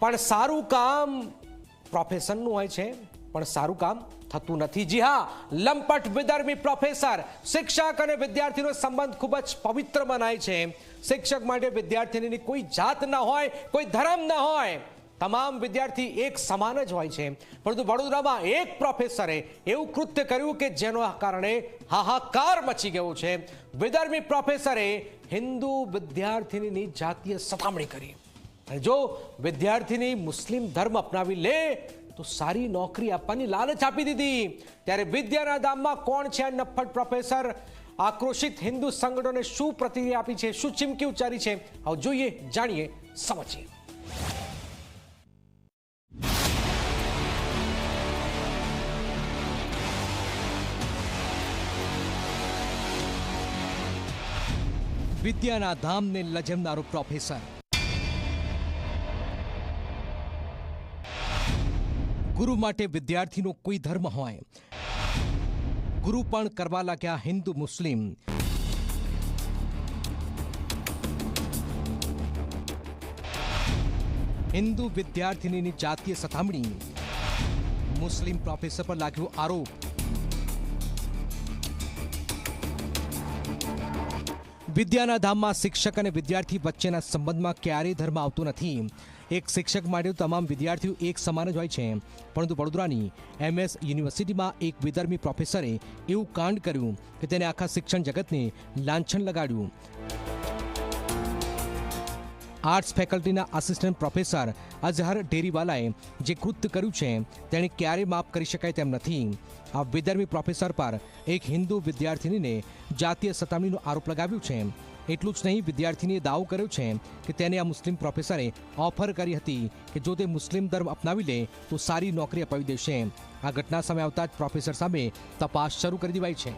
પણ સારું કામ પ્રોફેશનનું હોય છે, પણ સારું કામ થતું નથી. જી હા, લંપટ વિધર્મી પ્રોફેસર શિક્ષક અને વિદ્યાર્થીનો સંબંધ ખૂબ જ પવિત્ર મનાય છે. શિક્ષક માટે વિદ્યાર્થીની કોઈ જાત ન હોય, કોઈ ધર્મ ન હોય. તમામ વિદ્યાર્થી એક સમાન જ હોય છે. પરંતુ વડોદરામાં એક પ્રોફેસરે એવું કૃત્ય કર્યું કે જેના કારણે હાહાકાર મચી ગયો છે. વિધર્મી પ્રોફેસરે હિન્દુ વિદ્યાર્થીની જાતીય સતામણી કરી. અને જો વિદ્યાર્થીની મુસ્લિમ ધર્મ અપનાવી લે, તો સારી નોકરી આપવાની લાલચ આપી દીધી. ત્યારે વિદ્યાના દામમાં કોણ છે આ નફ્ફટ પ્રોફેસર આક્રોશિત હિન્દુ સંગઠનોને શું પ્રતિક્રિયા આપી છે? શું ચીમકી ઉચ્ચારી છે? આવો જોઈએ, જાણીએ, સમજીએ. વિદ્યાના ધામને લજમનારો પ્રોફેસર ગુરુ માટે વિદ્યાર્થીનો કોઈ ધર્મ હોય. ગુરુ પણ કરવા લાગ્યા હિન્દુ મુસ્લિમ. હિન્દુ વિદ્યાર્થીની જાતીય સતામણી. મુસ્લિમ પ્રોફેસર પર લાગ્યો આરોપ. વિદ્યાના ધામમાં શિક્ષક અને વિદ્યાર્થી વચ્ચેના સંબંધમાં ક્યારેય ધર્મ આવતો નથી. એક શિક્ષક માટે તમામ વિદ્યાર્થીઓ એક સમાન જ હોય છે. પરંતુ વડોદરાની એમએસ યુનિવર્સિટીમાં એક વિધર્મી પ્રોફેસરે એવું કાંડ કર્યું કે તેને આખા શિક્ષણ જગતને લાંછન લગાડ્યું. આર્ટ્સ ફેકલ્ટીના આસિસ્ટન્ટ પ્રોફેસર અઝહર ડેરીવાલાએ જે કૃત્ય કર્યું છે, તેણે ક્યારેય માફ કરી શકાય તેમ નથી. આ વિદર્ભી પ્રોફેસર પર એક હિન્દુ વિદ્યાર્થીનીને જાતીય સતામણીનો આરોપ લગાવ્યો છે. એટલું જ નહીં, વિદ્યાર્થીનીએ દાવો કર્યો છે કે તેને આ મુસ્લિમ પ્રોફેસરે ઓફર કરી હતી કે જો તે મુસ્લિમ ધર્મ અપનાવી લે, તો સારી નોકરી અપાવી દેશે. આ ઘટના સામે આવતા જ પ્રોફેસર સામે તપાસ શરૂ કરી દેવાઈ છે.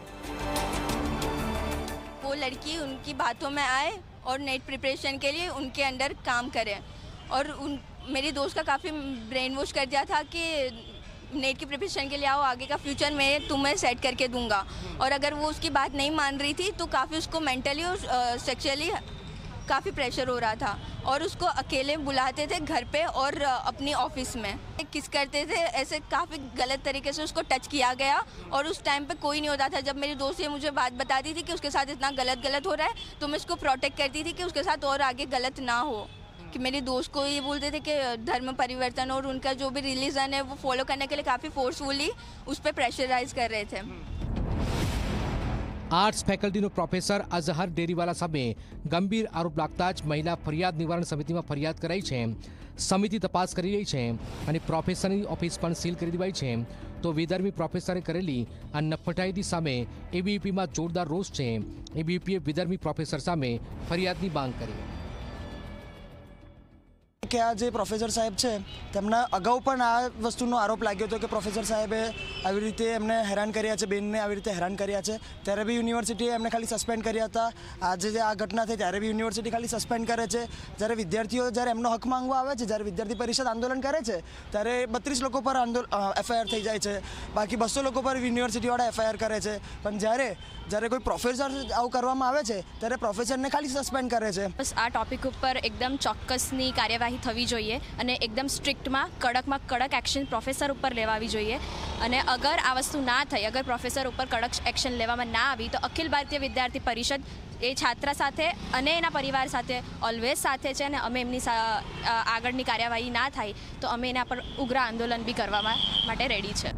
લડકી ઉનકી બાતો મેં આય और नेट प्रिपरेशन के लिए उनके अंडर काम करें। और उन, मेरे दोस्त का काफ़ी ब्रेन वॉश कर दिया था कि नेट की प्रिपरेशन के लिए आओ, आगे का फ्यूचर मैं तुम्हें सेट करके दूँगा। और अगर वो उसकी बात नहीं मान रही थी तो काफ़ी उसको मेंटली और सेक्सुअली काफ़ी प्रेशर हो रहा था और उसको अकेले बुलाते थे घर पे और अपनी ऑफ़िस में। किस करते थे, ऐसे काफ़ी गलत तरीके से उसको टच किया गया और उस टाइम पे कोई नहीं होता था। जब मेरी दोस्त ये मुझे बात बताती थी कि उसके साथ इतना गलत गलत हो रहा है तो मैं इसको प्रोटेक्ट करती थी कि उसके साथ और आगे गलत ना हो। कि मेरी दोस्त को ये बोलते थे कि धर्म परिवर्तन और उनका जो भी रिलीजन है वो फॉलो करने के लिए काफ़ी फोर्सफुली उस पर प्रेशराइज कर रहे थे। આર્ટ્સ ફેકલ્ટીનો પ્રોફેસર અઝહર ડેરીવાલા સામે ગંભીર આરોપ લાગતા જ મહિલા ફરિયાદ નિવારણ સમિતિમાં ફરિયાદ કરાઈ છે. સમિતિ તપાસ કરી રહી છે અને પ્રોફેસરની ઓફિસ પણ સીલ કરી દેવાઈ છે. તો વિધર્મી પ્રોફેસરે કરેલી આ નફટાઈની સામે એબીવીપીમાં જોરદાર રોષ છે. એબીવીપીએ વિધર્મી પ્રોફેસર સામે ફરિયાદની માંગ કરી. કે આ જે પ્રોફેસર સાહેબ છે, તેમના અગાઉ પણ આ વસ્તુનો આરોપ લાગ્યો હતો કે પ્રોફેસર સાહેબે આવી રીતે એમને હેરાન કર્યા છે, બેનને આવી રીતે હેરાન કર્યા છે. ત્યારે બી યુનિવર્સિટીએ એમને ખાલી સસ્પેન્ડ કર્યા હતા. આજે જે આ ઘટના થઈ ત્યારે બી યુનિવર્સિટી ખાલી સસ્પેન્ડ કરે છે. જ્યારે વિદ્યાર્થીઓ જ્યારે એમનો હક માંગવા આવે છે, જ્યારે વિદ્યાર્થી પરિષદ આંદોલન કરે છે, ત્યારે બત્રીસ લોકો પર આંદોલન એફઆઈઆર થઈ જાય છે. બાકી બસો લોકો પર યુનિવર્સિટીવાળા એફઆઈઆર કરે છે. પણ જ્યારે જ્યારે કોઈ પ્રોફેસર આવું કરવામાં આવે છે, ત્યારે પ્રોફેસરને ખાલી સસ્પેન્ડ કરે છે. બસ આ ટોપિક ઉપર એકદમ ચોક્કસની કાર્યવાહી થવી જોઈએ અને એકદમ સ્ટ્રિક્ટમાં, કડકમાં કડક એક્શન પ્રોફેસર ઉપર લેવાવી જોઈએ. અને અગર આ વસ્તુ ના થઈ, અગર પ્રોફેસર ઉપર કડક એક્શન લેવામાં ના આવી, તો અખિલ ભારતીય વિદ્યાર્થી પરિષદ એ છાત્ર સાથે અને એના પરિવાર સાથે ઓલવેઝ સાથે છે અને અમે એમની આગળની કાર્યવાહી ના થાય, તો અમે એના પર ઉગ્ર આંદોલન બી કરવા માટે રેડી છે.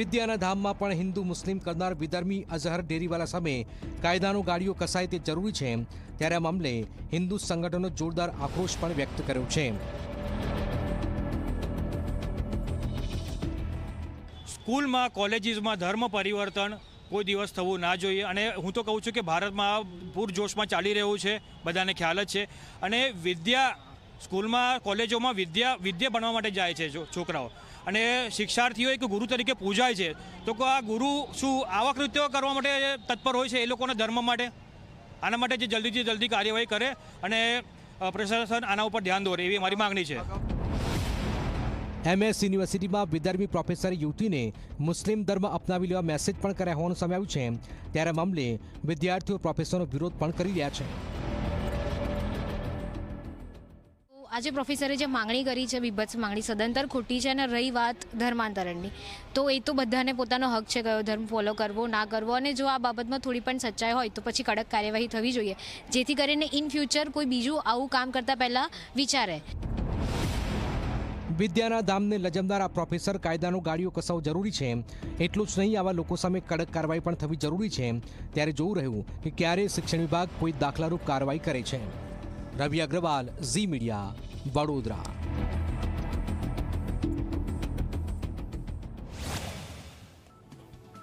વિદ્યાના ધામમાં પણ હિન્દુ મુસ્લિમ કરનાર વિધર્મી અઝહર ડેરીવાલા સામે કાયદાનો ગાડીઓ કસાય તે જરૂરી છે, ત્યારે આ મામલે હિન્દુ સંગઠનો જોરદાર આક્રોશ પણ વ્યક્ત કર્યો છે. સ્કૂલમાં, કોલેજીસમાં ધર્મ પરિવર્તન કોઈ દિવસ થવું ના જોઈએ અને હું તો કહું છું કે ભારતમાં પૂરજોશમાં ચાલી રહ્યું છે, બધાને ખ્યાલ જ છે. અને વિદ્યા સ્કૂલમાં, કોલેજોમાં વિદ્યા વિદ્યા ભણવા માટે જાય છે છોકરાઓ. અને શિક્ષાર્થીઓ એક ગુરુ તરીકે પૂજાય છે. તો આ ગુરુ શું આવા કૃત્યો કરવા માટે તત્પર હોય છે એ લોકોના ધર્મ માટે? આના માટે જે જલ્દીથી જલ્દી કાર્યવાહી કરે અને પ્રશાસન આના ઉપર ધ્યાન દોરે એવી મારી માગણી છે. એમએસ યુનિવર્સિટીમાં વિદર્ભી પ્રોફેસર યુવતીને મુસ્લિમ ધર્મ અપનાવી લેવા મેસેજ પણ કર્યા હોવાનું સામે આવ્યું છે. ત્યારે મામલે વિદ્યાર્થીઓ પ્રોફેસરનો વિરોધ પણ કરી રહ્યા છે. આજે પ્રોફેસરે જે માંગણી કરી છે, બીભત્સ માંગણી, સદંતર ખોટી છે અને રહી વાત ધર્માંતરણની. તો એ તો બધાને પોતાનો હક છે, કયો ધર્મ ફોલો કરવો, ના કરવો અને જો આ બાબતમાં થોડી પણ સચ્ચાઈ હોય તો પછી કડક કાર્યવાહી થવી જોઈએ. જેથી કરીને ઇન ફ્યુચર કોઈ બીજું આવું કામ કરતાં પહેલાં વિચારે. વિદ્યાના ધામને લજમનાર આ પ્રોફેસર કાયદાનો ગાડીઓ કસાવ જરૂરી છે. એટલું જ નહીં, આવા લોકો સામે કડક કાર્યવાહી પણ થવી જરૂરી છે. ત્યારે જોવું રહ્યું કે ક્યારે શિક્ષણ વિભાગ કોઈ દાખલારૂપ કાર્યવાહી કરે છે. Ravi Agarwal Zee media Vadodara.